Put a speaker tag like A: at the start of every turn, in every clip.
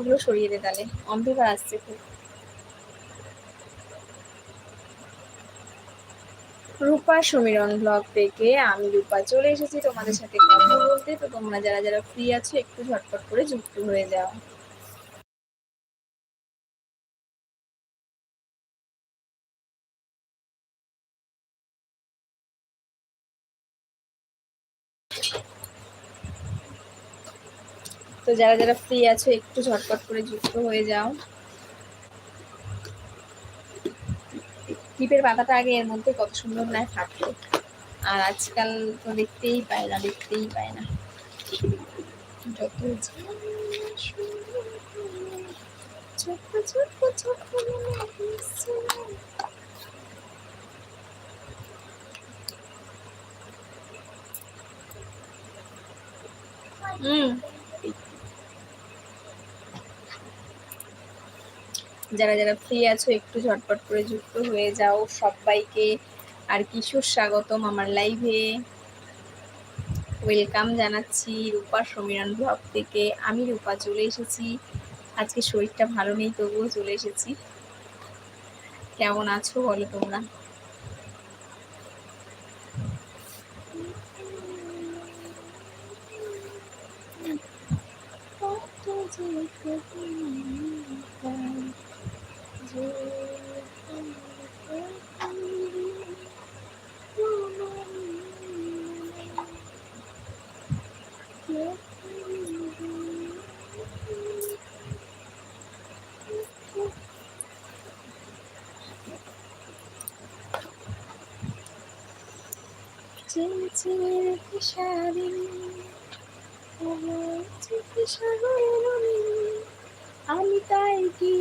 A: কাপড়গুলো সরিয়ে দে তাহলে। অন্ধকার আসছে খুব। রূপা সমীরণ ব্লগ থেকে আমি রূপা চলে এসেছি তোমাদের সাথে কথা বলতে। তো তোমরা যারা যারা ফ্রি আছো, একটু ঝটপট করে যুক্ত হয়ে যাও। তো যারা যারা ফ্রি আছো, একটু ঝটপট করে যুক্ত হয়ে যাও। টিপের পাতাটা আগে এর মধ্যে কত সুন্দর নয় থাকতো আর আজকাল তো দেখতেই পায় না, দেখতেই পায় না। যত হুম। যারা যারা ফ্রি আছো, একটু ঝটপট করে যুক্ত হয়ে যাও। সবাইকে আর কিশোর স্বাগতম আমার লাইভে ওয়েলকাম জানাচ্ছি রূপা সমীরণ ব্লগ থেকে। আমি রূপা চলে এসেছি। আজকে শরীরটা ভালো নেই, তবুও চলে এসেছি। কেমন আছো বলো তোমরা? আমি তাই কি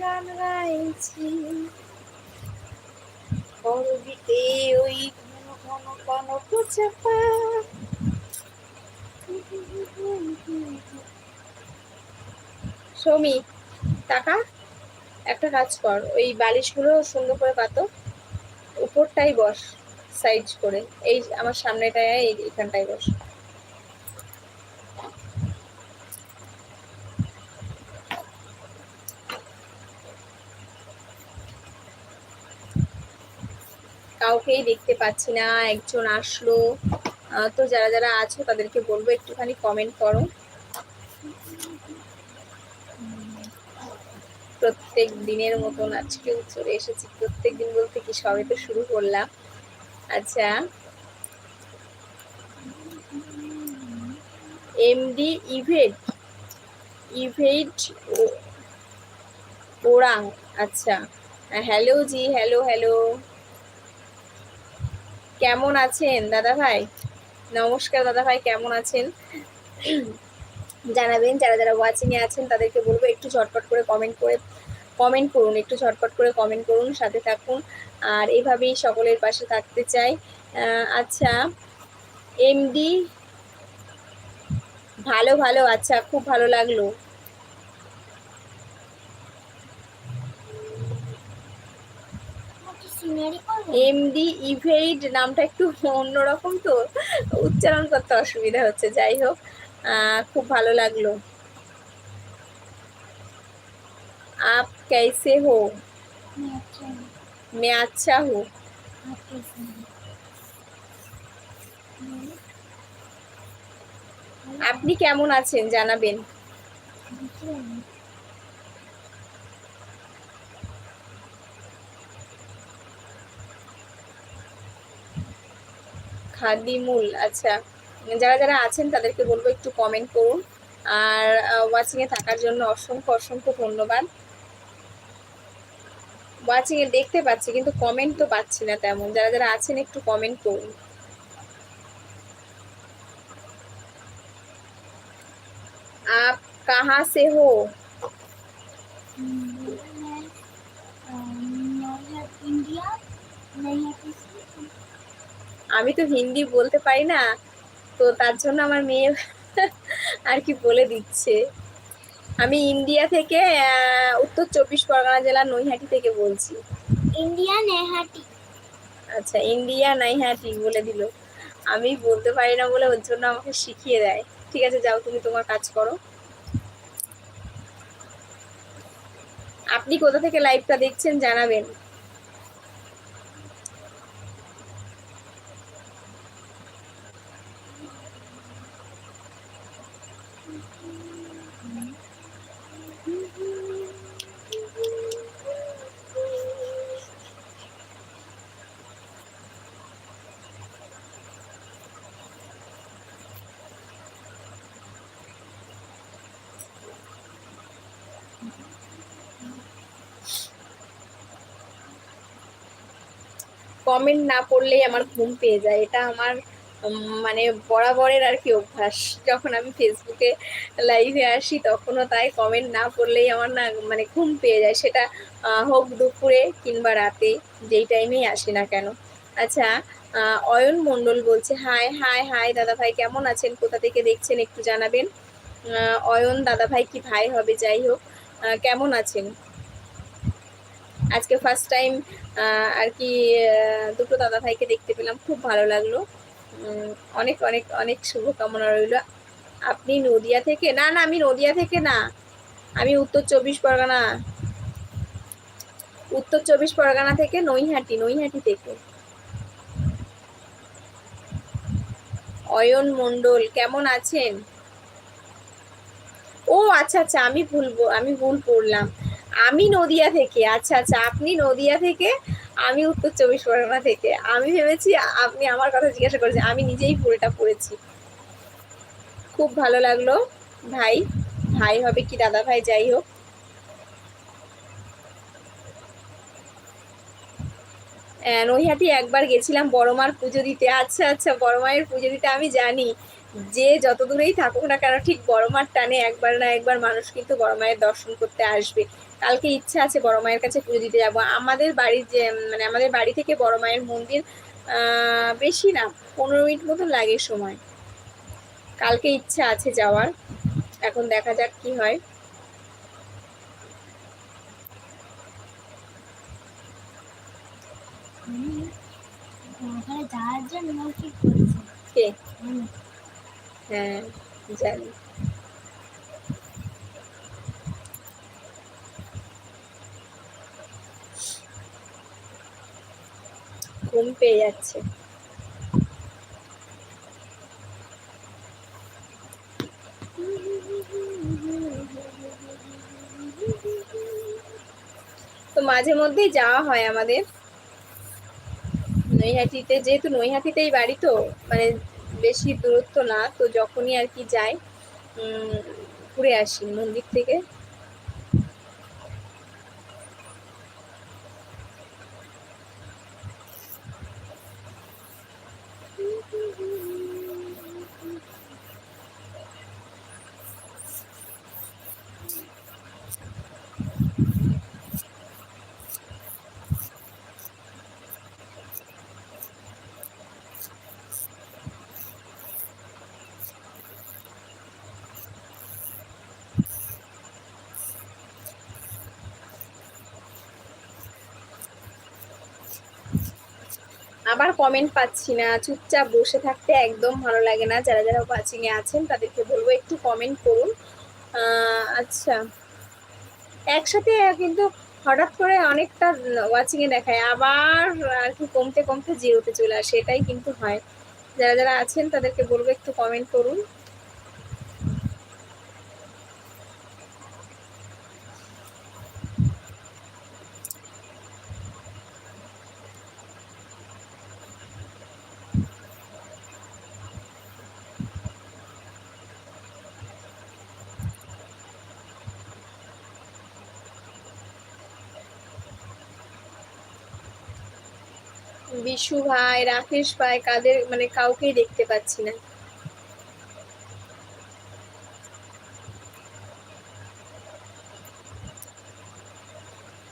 A: গান গাইছি? করবিতে ওই ঘন ঘন কনক চাপা সৌমি, টাকা, একটা কাজ কর। ওই বালিশগুলো সুন্দর করে পাতো উপরটাই বস। সাইজ করে, এই আমার সামনেটায় এখানটায় বস। কাউকেই দেখতে পাচ্ছি না, একজন আসলো। তো যারা যারা আছো, তাদেরকে বলব, একটুখানি কমেন্ট করো। প্রত্যেক দিনের মতন আজকেও চলে এসেছি। প্রত্যেক দিন বলতে কি, সবে তো শুরু করলাম। আচ্ছা। এমডি ইভেট ইভেট ওরাং আচ্ছা। হ্যালো জি, হ্যালো হ্যালো। কেমন আছেন দাদা ভাই? নমস্কার দাদা ভাই, কেমন আছেন? জানাবেন, যারা যারা ওয়াচিংয়ে আছেন তাদেরকে বলব একটু ঝটপট করে কমেন্ট করে কমেন্ট করুন, একটু ঝটপট করে কমেন্ট করুন, সাথে থাকুন। আর এভাবেই সকলের পাশে থাকতে চাই। আচ্ছা এমডি ভালো ভালো আচ্ছা খুব ভালো লাগল। এমডি ইভেইড নামটা একটু অন্যরকম তো, উচ্চারণ করতে অসুবিধা হচ্ছে, যাই হোক খুব ভালো লাগল। আপ कैसे हो मैं अच्छा हूँ আপনি কেমন আছেন জানাবেন খাদিমুল আচ্ছা যারা যারা আছেন তাদেরকে বলবো একটু কমেন্ট করুন আর ওয়াচিংয়ে থাকার জন্য অসংখ্য অসংখ্য ধন্যবাদ ওয়াচিংয়ে দেখতে পাচ্ছি, কিন্তু কমেন্ট তো পাচ্ছি না তেমন। যারা যারা আছেন, একটু কমেন্ট করুন। আপ, কাহা সে হো? আমি তো হিন্দি বলতে পারি না, তো তার জন্য আমার মেয়ে আর কি বলে দিচ্ছে। আমি ইন্ডিয়া থেকে উত্তর চব্বিশ পরগনা জেলার নৈহাটি থেকে বলছি।
B: ইন্ডিয়া নৈহাটি।
A: আচ্ছা ইন্ডিয়া নৈহাটি বলে দিল। আমি বলতে পারি না বলে ওর জন্য আমাকে শিখিয়ে দেয়। ঠিক আছে যাও তুমি তোমার কাজ করো। আপনি কোথা থেকে লাইভটা দেখছেন জানাবেন। কমেন্ট না পড়লেই আমার ঘুম পেয়ে যায়। এটা আমার মানে বরাবরের আর কি অভ্যাস। যখন আমি ফেসবুকে লাইভে আসি তখনও তাই কমেন্ট না পড়লেই আমার না মানে ঘুম পেয়ে যায়। সেটা হোক দুপুরে কিংবা রাতে, যেই টাইমেই আসি না কেন। আচ্ছা অয়ন মণ্ডল বলছে হাই হাই হাই দাদা ভাই কেমন আছেন? কোথা থেকে দেখছেন একটু জানাবেন? অয়ন দাদা ভাই কি ভাই হবে? যাই হোক কেমন আছেন? আজকে ফার্স্ট টাইম আর কি দুটো দাদা ভাইকে দেখতে পেলাম, খুব ভালো লাগল। অনেক অনেক অনেক শুভকামনা রইল। আপনি নদিয়া থেকে, না না, আমি নদিয়া থেকে না, আমি উত্তর চব্বিশ পরগনা। উত্তর চব্বিশ পরগনা থেকে নৈহাটি নৈহাটি থেকে। অয়ন মণ্ডল, কেমন আছেন? ও আচ্ছা আচ্ছা আমি ভুল ব- আমি ভুল পড়লাম। আমি নদিয়া থেকে আচ্ছা আচ্ছা আপনি নদিয়া থেকে আমি উত্তর চব্বিশ পরগনা থেকে। আমি ভেবেছি আপনি আমার কথা জিজ্ঞাসা করেছেন আমি নিজেই পুরোটা পড়েছি খুব ভালো লাগল। ভাই ভাই হবে কি দাদা ভাই যাই হোক। আহ, নৈহাটি একবার গেছিলাম বড় মার পুজো দিতে। আচ্ছা আচ্ছা বড় মায়ের পুজো দিতে আমি জানি। যে যত দূরেই থাকুক না কেন ঠিক বড় মার টানে একবার না একবার মানুষ কিন্তু বড় মায়ের দর্শন করতে আসবে। কালকে ইচ্ছা আছে বড় মায়ের কাছে পুজো দিতে যাব। আমাদের বাড়ির যে মানে আমাদের বাড়ি থেকে বড় মায়ের মন্দির বেশি না পনেরো মিনিট মতো লাগে সময়। কালকে ইচ্ছা আছে যাওয়ার। এখন দেখা যাক কি হয়।
B: কে
A: হ্যাঁ জানি। ঘুম পেয়ে যাচ্ছে। তো মাঝে মধ্যেই যাওয়া হয় আমাদের। নৈহাটিতে, যেহেতু নৈহাটিতেই বাড়ি তো মানে বেশি দূরত্ব না, তো যখনই আর কি যাই ঘুরে আসি মন্দির থেকে। আবার কমেন্ট পাচ্ছি না। চুপচাপ বসে থাকতে একদম ভালো লাগে না। যারা যারা এ আছেন, তাদেরকে বলব একটু কমেন্ট করুন। আচ্ছা। একসাথে কিন্তু হঠাৎ করে অনেকটা ওয়াচিংয়ে দেখায়। আবার আর কি কমতে কমতে জিরোতে চলে আসে। এটাই কিন্তু হয়। যারা যারা আছেন, তাদেরকে বলব একটু কমেন্ট করুন। বিশু ভাই, রাকেশ ভাই কাদের মানে কাউকেই দেখতে পাচ্ছি না।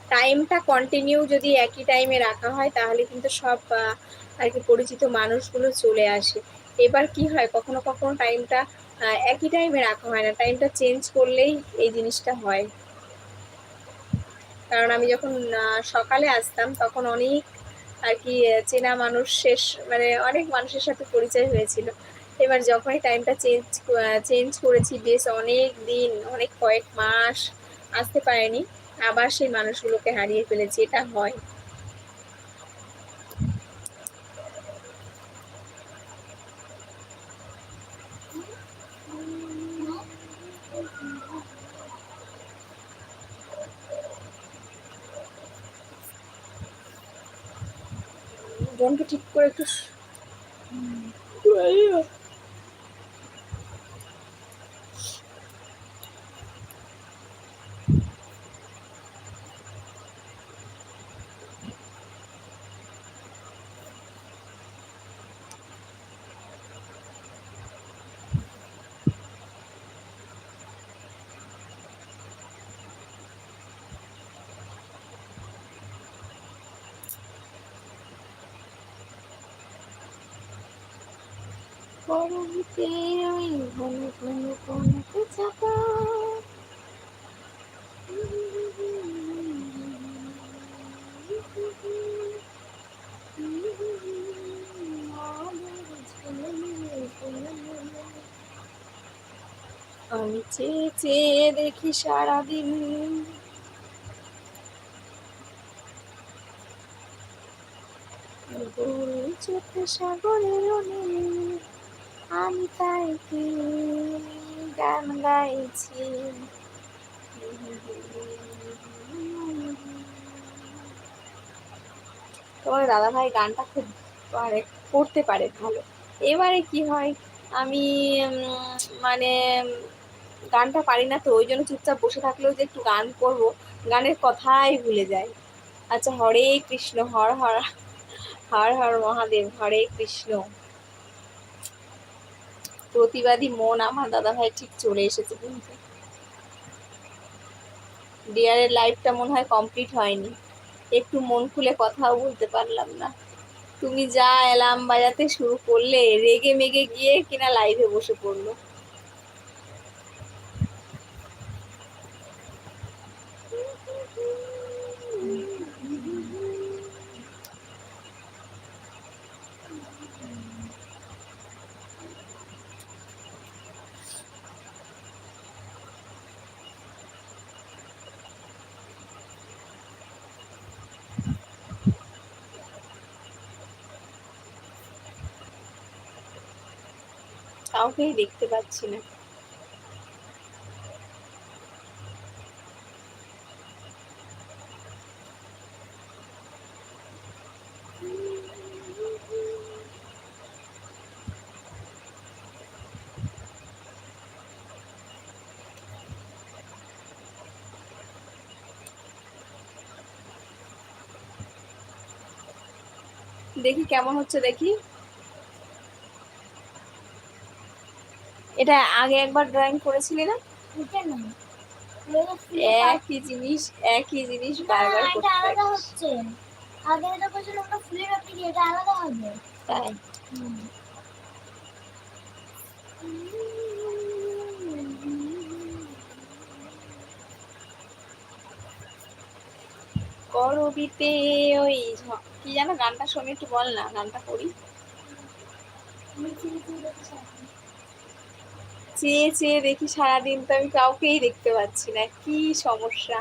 A: টাইমটা কন্টিনিউ যদি একই টাইমে রাখা হয়, তাহলে কিন্তু সব আর কি পরিচিত মানুষগুলো চলে আসে। এবার কি হয়, কখনো কখনো টাইমটা একই টাইমে রাখা হয় না। টাইমটা চেঞ্জ করলেই এই জিনিসটা হয়। কারণ আমি যখন সকালে আসতাম, তখন অনেক আর কি চেনা মানুষ শেষ মানে অনেক মানুষের সাথে পরিচয় হয়েছিল। এবার যখনই টাইমটা চেঞ্জ চেঞ্জ করেছি, বেশ অনেক দিন, অনেক কয়েক মাস আসতে পারেনি, আবার সেই মানুষগুলোকে হারিয়ে ফেলেছি, এটা হয় বোনকে ঠিক করে একটু শ- আমি চেয়ে চেয়ে দেখি সারাদিন। চোখে সাগরের নীল আমি তাই কি গান গাইছি? তোমার দাদা ভাই গানটা খুব পারে করতে পারে ভালো। এবারে কি হয়, আমি মানে গানটা পারি না তো, ওই জন্য চুপচাপ বসে থাকলেও যে একটু গান করব, গানের কথাই ভুলে যাই। আচ্ছা হরে কৃষ্ণ, হর হর হর হর মহাদেব, হরে কৃষ্ণ। প্রতিবাদী মন আমার দাদা ভাই ঠিক চলে এসেছে কিন্তু। ডিয়ারের লাইফটা মনে হয় কমপ্লিট হয়নি। একটু মন খুলে কথাও বলতে পারলাম না। তুমি যা অ্যালার্ম বাজাতে শুরু করলে, রেগে মেগে গিয়ে কিনা লাইভে বসে পড়ল। কাউকেই দেখতে পাচ্ছি না। দেখি কেমন হচ্ছে দেখি। এটা আগে একবার ড্রয়িং করেছিলি না একই জিনিস একই জিনিস বারবার করতে
B: আলাদা হচ্ছে। আগে যেটা করেছিল ওটা ফুলের আপনি এটা আলাদা হবে।
A: তাই। করবিতে ওই কি জানো গানটা শুনে একটু বল না গানটা করি
B: আমি চিনি চিনি দেখতে চাই।
A: চেয়ে চেয়ে দেখি সারাদিন তো আমি কাউকেই দেখতে পাচ্ছি না। কি সমস্যা?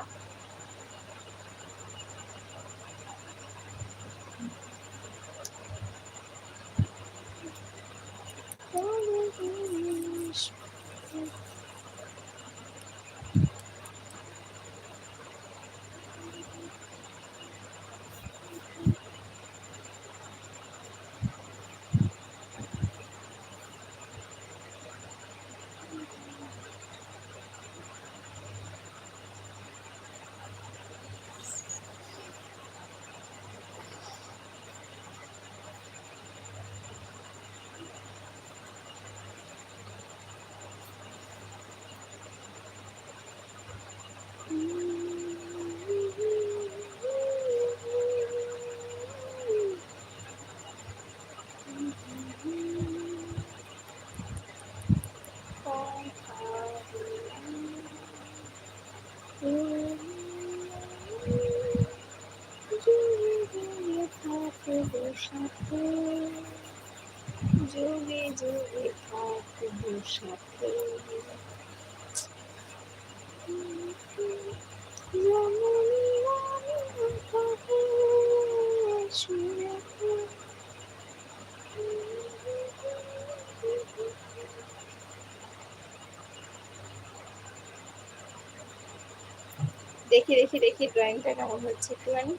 A: দেখি দেখি দেখি ড্রয়িংটা কেমন হচ্ছে একটুখানি।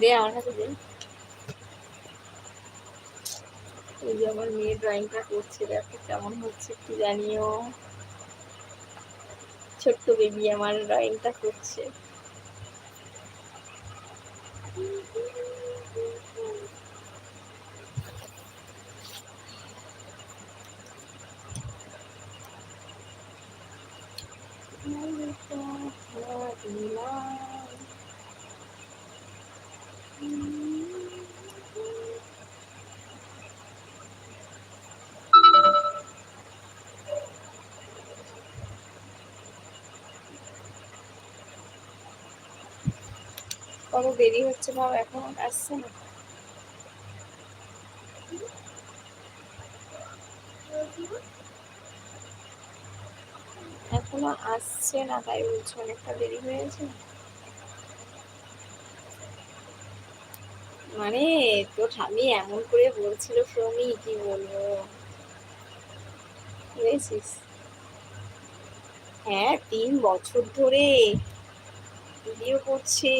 A: দে আমার কাছে দিন এই যে আমার মেয়ে ড্রয়িংটা করছে, দেখো কেমন হচ্ছে, একটু জানিও। ছোট্ট বেবি আমার ড্রয়িংটা করছে। কত দেরি হচ্ছে ভাব এখন আসছে না। এখনও আসছে না, তাই বলছি অনেকটা দেরি হয়েছে। মানে তোর স্বামী এমন করে বলছিল শ্রমি কি বলব? বুঝেছিস? হ্যাঁ তিন বছর ধরে ভিডিও করছে।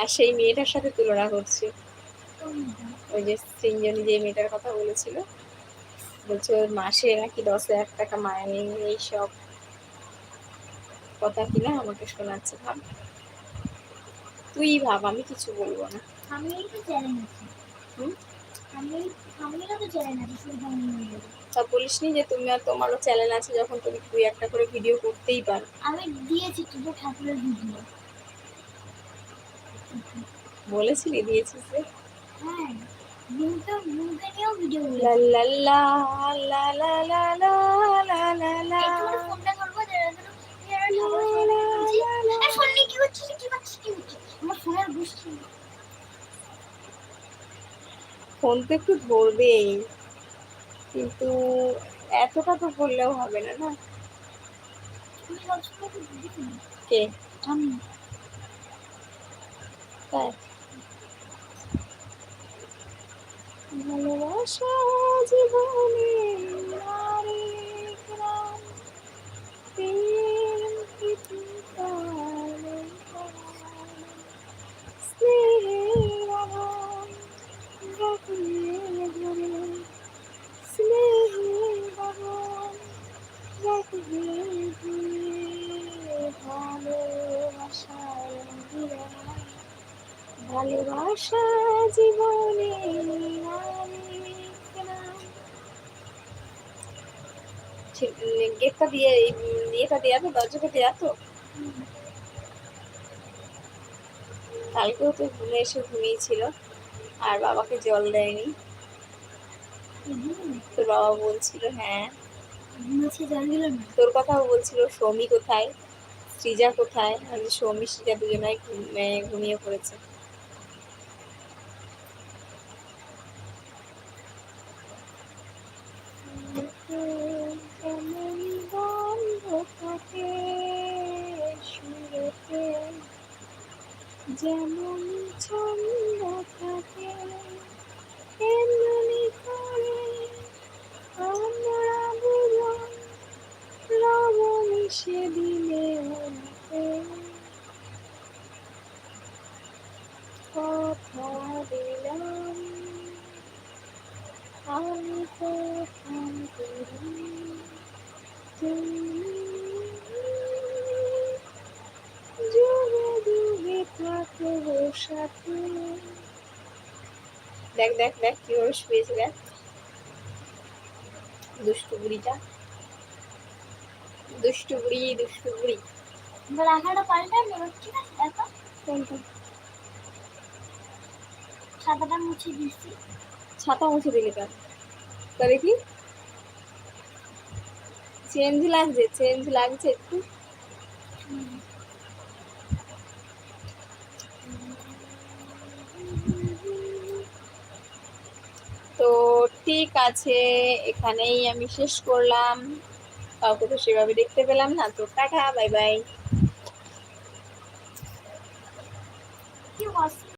A: আর সেই মেয়েটার সাথে তুলনা করছে। ওই যে তিনজনই যে মেয়েটার কথা বলেছিল বলছে ওর মাসে নাকি দশ হাজার টাকা মায়নে এইসব কথা কিনা আমাকে শোনাচ্ছে ভাব। তুই ভাব আমি কিছু বলব না।
B: আমি তো চ্যালেঞ্জ আছি
A: হুম?
B: আমি আমি তো চ্যালেঞ্জ আছি শুধু
A: তা বলিস নি যে তুমি আর তোমারও চ্যানেল আছে যখন তুমি দুই একটা করে ভিডিও করতেই পারো।
B: আমি দিয়েছি দুটো ঠাকুরের ভিডিও
A: বলেছিলি দিয়েছিস
B: রে ফোন
A: তো একটু ধরবেই কিন্তু এতটা তো করলেও হবে না না কে
B: আমি
A: তাই? ভালোবাসা জীবনে ভালোবাসা জীবনে গেটটা দিয়ে ইয়েটা দেওয়া তো, দরজাটা দেওয়া তো। কালকেও তো ঘুমে এসে ঘুমিয়েছিল আর বাবাকে জল দেয়নি। তোর বাবা বলছিল হ্যাঁ। তোর কথাও বলছিল, সৌমি কোথায়? সৃজা কোথায়? আমি সৌমি, সৃজা দুজনাই ঘুম- ঘুমিয়ে পড়েছে যেমন গন্ধ থাকে সুরেতে, যেমন ছন্দ থাকে এমনি করে আমরা দুজন রবণী সেদিনে অন্তে কথা দিলাম, আমি করি তুমি থাকব সাথে দেখ দেখ দেখ কীভাবে শুয়েছে দেখ। দুষ্টু বুড়িটা। দুষ্টু বুড়ি দুষ্টু বুড়ি।
B: এবার আঁকাটা পাল্টান এবার ঠিক আছে দেখো। সাদাটা মুছে দিচ্ছি
A: ছাতা মুছে দিলে কেন? তা দেখি চেঞ্জ লাগছে চেঞ্জ লাগছে একটু তো ঠিক আছে, এখানেই আমি শেষ করলাম। কাউকে তো সেভাবে দেখতে পেলাম না। তো টাটা বাই বাই